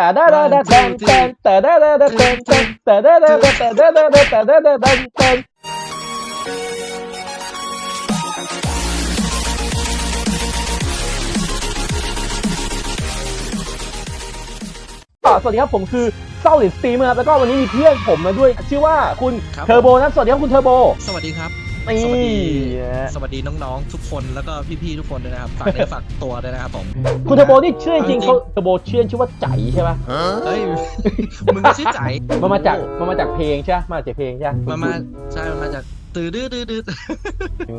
แต่ได้ได้ได้แทนแทนแต่ได้ได้ได้แทนแทนแต่ได้ได้ได้แต่ได้ได้ได้แต่ได้ได้ได้แทนสวัสดีครับผมคือเศร้าหลินสตรีมครับแล้วก็วันนี้มีเพื่อนผมมาด้วย ชื่อว่าคุณครับเทอร์โบนะสวัสดีครับคุณเทอร์โบ สวัสดีครับนี่ สวัสดีนะสวัสดีน้องๆทุกคนแล้วก็พี่ๆทุกคนด้วยนะครับฝากเนื้อฝากตัวด้วยนะครับผมคุณเทอร์โบนี่ชื่อจริงๆเอาจริงเขาเทอร์โบชื่อชื่อว่าใจใช่ปะเฮ้ยมึงก็ชื่อใจมันมาจากมันมาจากเพลงใช่ปะมาจากเพลงใช่ปะมันมาใช่มันมาจากตื้อดื้อดื้อดื้อ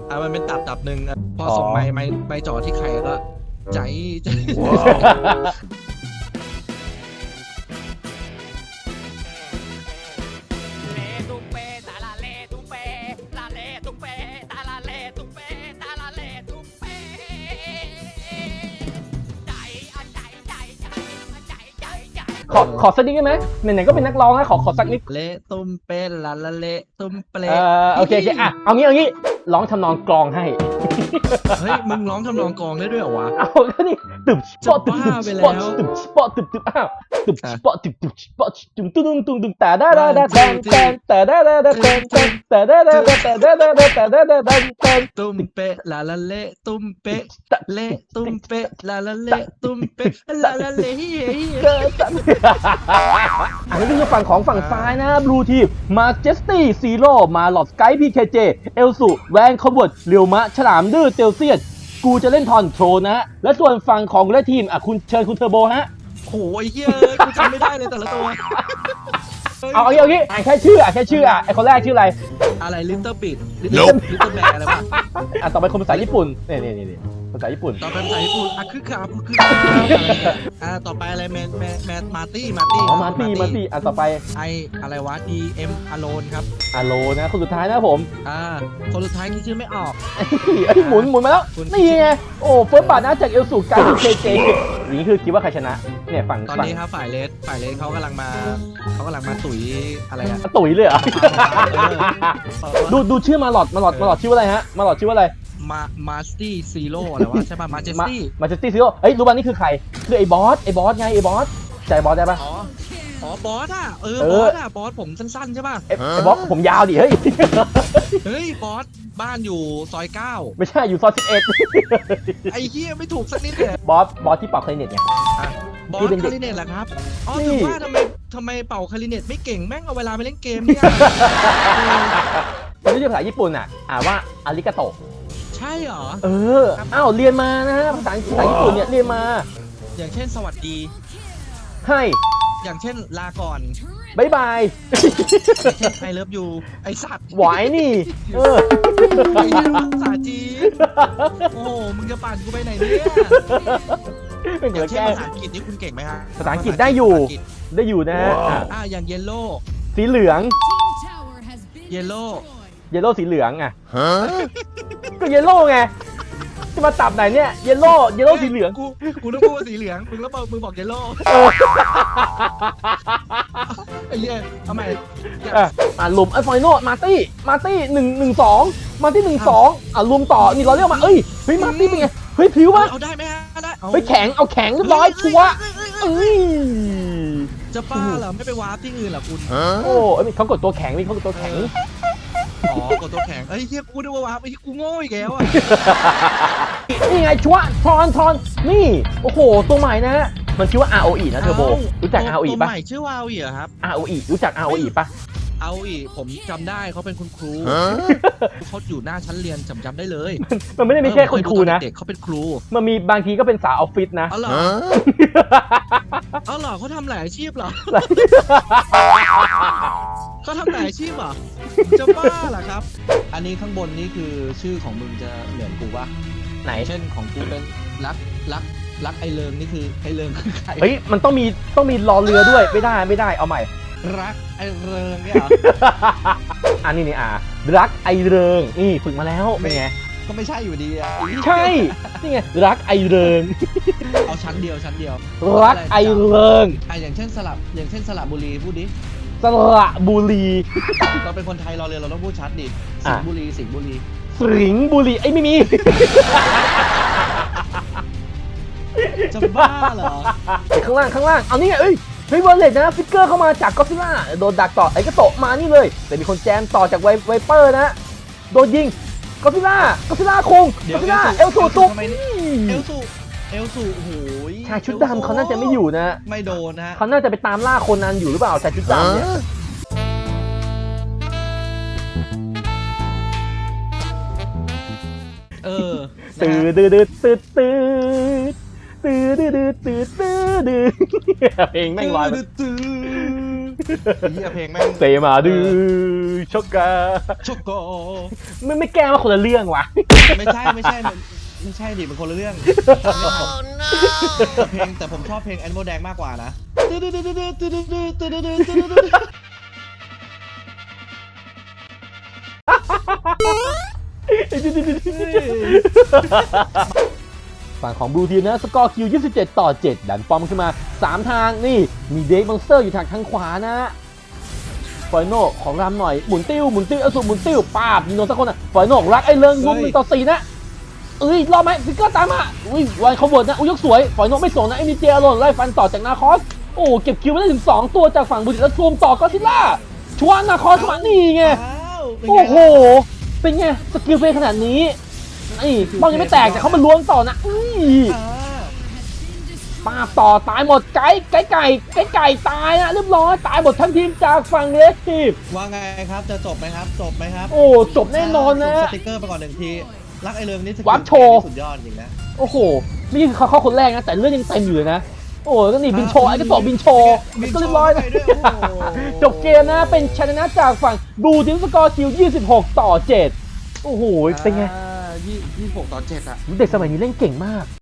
อะมันเป็นตับตับหนึ่งอะพออ๋อส่งไม้ไม้ไม้จ่อที่ใครก็ใจใจ ขอขอสักนิดได้ไหมไหนๆก็เป็นนักร้องนะขอขอสักนิดเละตุ้มเป๊ะละละเละตุ้มเปลเออโอเคโอเคอะเอางี้เอางี้ร้องทำนองกลองให้ เฮ้ยมึงร้องทำนองกลองได้ด้วยเหรอวะ เอาก็นี่ ตึบสปอตตึบจะบ้าไปแล้วตึบสปอตตึบตึบอ้าวตึบอะสปอตตึบตึบสปอตตึบตุ้งตุ้งตุ้งแต่ได้ได้ได้แทนแทนแต่ได้ได้ได้แทนแทนแต่ได้ได้ได้แต่ได้ได้ได้แต่ได้ได้ได้แทนตุ้มเป๊ะละละเละตุ้มเป๊ะเละตุ้มเป๊ะละละเละตุ้มเป๊ะละละเละเฮ้ยเฮ้ยเกิดสันอันนี้คือฝั่งของฝั่งซ้ายนะบลูทีมมาเจสตี้ซีโร่มาหลอดสกายพีเคเจเอลสุแวนคอมบวดเรียวมะฉลามดื้อเตลเซียน กูจะเล่นทอนโทรนะฮะ และส่วนฝั่งของเลทีมอะคุณเชิญคุณเทอร์โบฮะ โหยเฮ้ยกูจำไม่ได้เลยแต่ละตัวเอาเอางี้เอางี้อ่านแค่ชื่ออะแค่ชื่ออะไอคนแรกชื่ออะไร อะไรลิตเติ้ลบิดลิตเติ้ลลิตเติ้ลแบร์อะไรป่ะ อะต่อไปคนภาษาญี่ปุ่นนี่นี่นี่นี่ภาษาญี่ปุ่น ต่อไปภาษาญี่ปุ่นอะคือครับคือครับอ่าต่อไปอะไรแมนแมนแมนมาร์ตี้มาร์ตี้อ๋อ มาตีมาตีอะต่อไปไออะไรวะ DM Alone ครับอาโลนะ คนสุดท้ายนะผมอ่าคนสุดท้ายที่ชื่อไม่ออก เอ้ยหมุนหมุนมาแล้ว คุณ นี่ไง โอ้เฟิร์สบาทนะจากเอลสุกายพีเคเจอย่างนี้คือคิดว่าใครชนะ เนี่ยฝั่งตอนฝั่งนี้ครับฝ่ายเลสฝ่ายเลสเขากำลังมาเขากำลังมาตุ๋ยอะไรอะ ตุ๋ยเลยเหรอ เออ ดูดูชื่อมาหลอดมาหลอดมาหลอดชื่อว่าอะไรฮะ มาหลอดชื่อว่าอะไร มามาสตี้ซีโร่อะไรวะใช่ป่ะมาเจสมาตี้มาเจสตี้ซิโร่เฮ้ยรู้ป่ะนี่คือใคร คือไอ้บอสไอ้บอสไงไอ้บอสใจบอสได้ป่ะอ๋ออ๋อบอสอะเออเออบอสอะบอสผมสั้นๆใช่ป่ะไอ้ไอ้บอสผมยาวดิเฮ้ยเฮ้ยบอสบ้านอยู่ซอยเก้าไม่ใช่อยู่ซอยสิบเอ็ดไอ้เหี้ยไม่ถูกสักนิดเลยบอสบอสที่เป่าคลาริเนตไงบอที่สเป็นเด็กคาริเนตเหรอครับอ๋อนี่ถึงว่าทำไมทำไมเป่าคาริเนตไม่เก่งแม่งเอาเวลาไปเล่นเกมเนี่ยมันไม่ใช่ภาษาญี่ปุ่นอะอ่านว่าอาริกาโต ใช่เหรอ เอออ้าวเรียนมานะฮะภาษาภาษาญี่ปุ่นเนี่ยเรียนมาอย่างเช่นสวัสดี ให้อย่างเช่นลาก่อนบายบายอย่างเช่นไอเลิฟยูไอสัตว์หวายนี่ เออไอ้เหี้ยภาษาจีนโอ้โหมึงจะปั่นกูไปไหนเนี่ยเป็นอเหมืย่าองนเช่นแก้ภาษาอังกฤษนี่คุณเก่งไหมฮะภาษาอังกฤษได้อยู่ภาษาอังกฤษได้อยู่นะฮะอะอ่าอย่างเยลโล่สีเหลือง เยลโล่เยลโล่สีเหลืองอะ ก็เยลโล่ไง จะมาตับไหนเนี่ย เยลโล่ เยลโล่สีเหลือง กูกูต้องพูดว่าสีเหลืองมึงแล้วบอกมึงบอกเยลโล่เออไอ้เหี้ยทำไมอย่าอะอะลุมไอ้ฟอยโนมาร์ตี้ มาร์ตี้หนึ่งหนึ่งสองมาร์ตี้หนึ่งสองอะลุมต่อ นี่เราเรียกมา เอ้ย เฮ้ย มาร์ตี้เป็นไง เฮ้ยผิวปะเอาได้ไหมฮะได้อาเฮ้ยแข็ง เอาแข็งเรียบร้อยชัวร์เอ้ยจะบ้าเหรอ ไม่ไปวาร์ปที่อื่นเหรอคุณ โอ้เอ้ยเขากดตัวแข็งนี่เขากดตัวแข็ง อ๋อกดตัวแข็งเอ้ยเฮียกูนึกว่าวาร์ปไอ้เหี้ยกูโง่อีกแล้วอะนี่ไงชัวร์ทอนทอนนี่ โอ้โห ตัวใหม่นะฮะมันชื่อว่า ROE นะเทอร์โบ รู้จัก ROE ตัวปะใหม่ชื่อวาวอีเหรอครับ ROE รู้จัก ROE ปะ เอาอีผมจำได้เขาเป็นคุณครูเขาอยู่หน้าชั้นเรียนจำจำได้เลยมันไม่ได้มีแค่คนครูนะเด็กเขาเป็นครูมันมีบางทีก็เป็นสาวออฟฟิศนะอ๋อเหรออ๋อเหรอเขาทำหลายอาชีพเหรอ เขาทำหลายอาชีพเหรอ จะบ้าเหรอครับ อันนี้ข้างบนนี่คือชื่อของมึงจะเหมือนกูปะไหน เช่นของกูเป็นรักรักรักไอเลิงนี่คือไอเลิงคือใครเฮ้ย มันต้องมีต้องมีรอเรือด้วย ไม่ได้ไม่ได้เอาใหม่ รักไอเริงเนี่ยเหรอ อันนี้นี่อะรักไอเริงนี่ฝึกมาแล้วเป็นไงก็ไม่ใช่อยู่ดีอะใช่นี่ไงรักไอเริง เอาชั้นเดียวชั้นเดียวรักไอเริงอะอย่างเช่นสลับอย่างเช่นสลับบุรีพูดดิสระบุรีเราเป็นคนไทยเราเรียนเราต้องพูดชัดดิอะสิงห์บุรีสิงห์บุรีสิงห์บุรีไอ้ยไม่มีจะบ้าเหรอเดี๋ยวข้างล่างข้างล่างเอานี่ไงเอ้ย เฮ้ยเวอร์เลตนะฟิกเกอร์เข้ามาจากก็ซิล่าโดนดักต่อไอ้กระโตะมานี่เลย แต่มีคนแจมต่อจากไวไวเปอร์นะ โดนยิงก็ซิล่าก็ซิล่าคงเดี๋ยก็วซิล่าเอลสูตุกทำไมเนี่ยเอลสูเอลสูโอ้โหชายชุดดำเขาน่าจะไม่อยู่นะ ไม่โดนนะฮะเขาน่าจะไปตามล่าคนนั้นอยู่หรือเปล่าชายชุดดำเนี่ยเออนะตื่ฮะนดืดดืดตื่นตื่น ตื่นดืดดืดตื่นตื่นดืดเพลงแม่งลอยมาตื้อเฮียเพลงแม่งเซมาดื้อช็อกกาช็อกโกไม่ไม่แก้ว่าคนละเรื่องวะไม่ใช่ไม่ใช่ไม่ใช่ดิมันคนละเรื่องแต่เพลงแต่ผมชอบเพลงแอนโมแดงมากกว่านะ ฝั่งของบลูทีมนะสกอร์คิว 27 ต่อ 7 ดันป้อมขึ้นมา 3 ทางนี่มีเดกมอนสเตอร์อยู่ทางทางขวานะฟอยโนของรำหน่อยหมุนติ้วหมุนติ้วเอาสุหมุนติ้วป้าบยิงโดนสักคนอะฟอยโนรักไอ้เลิงวงหนึ่งต่อสี่นะเอ้ยรอดไหมฟิกเกอร์ตามมาอุ้ยวันเขาบดนะอุ้ยยกสวยฟอยโนไม่ส่งนะเอ็มดีเจอโรนไล่ฟันต่อจากนาคอสโอ้เก็บคิวมาได้ถึง2ตัวจากฝั่งบุรีแล้วซูมต่อก็ซิล่าชวนนาคอสมานี่ไงอ้าวเป็นไงโอ้โหเป็นไงสกิลเพลย์ขนาดนี้ นี่ป้องยังไม่แตกแต่เขามาล้วงต่อนะอุ้ยอ่าป้าบต่อตายหมดไก่ไก่ไก่ไก่ไก่ตายนะเรียบร้อยตายหมดทั้งทีมจากฝั่งเลสทีมว่าไงครับจะจบไหมครับ จบไหมครับ โอ้จบแน่นอนนะส่งสติกเกอร์ไปก่อนหนึ่งทีรักไอเริงนี่สกิลวับโชว์สุดยอดจริงนะโอ้โหนี่คือเขาเข้าคนแรกนะแต่เลือดยังเต็มอยู่เลยนะโอ้ก็นี่บินโชว์ไอ้ก็ต่อบินโชว์มันก็เรียบร้อยนะบินโชว์ไปด้วยโอ้โหจบเกมนะเป็นชนะจากฝั่งบูทีมสกอร์คิว 26 ต่อ 7 โอ้โหเป็นไง ยี่ยี่หกต่อเจ็ดอะเด็กสมัยนี้เล่นเก่งมาก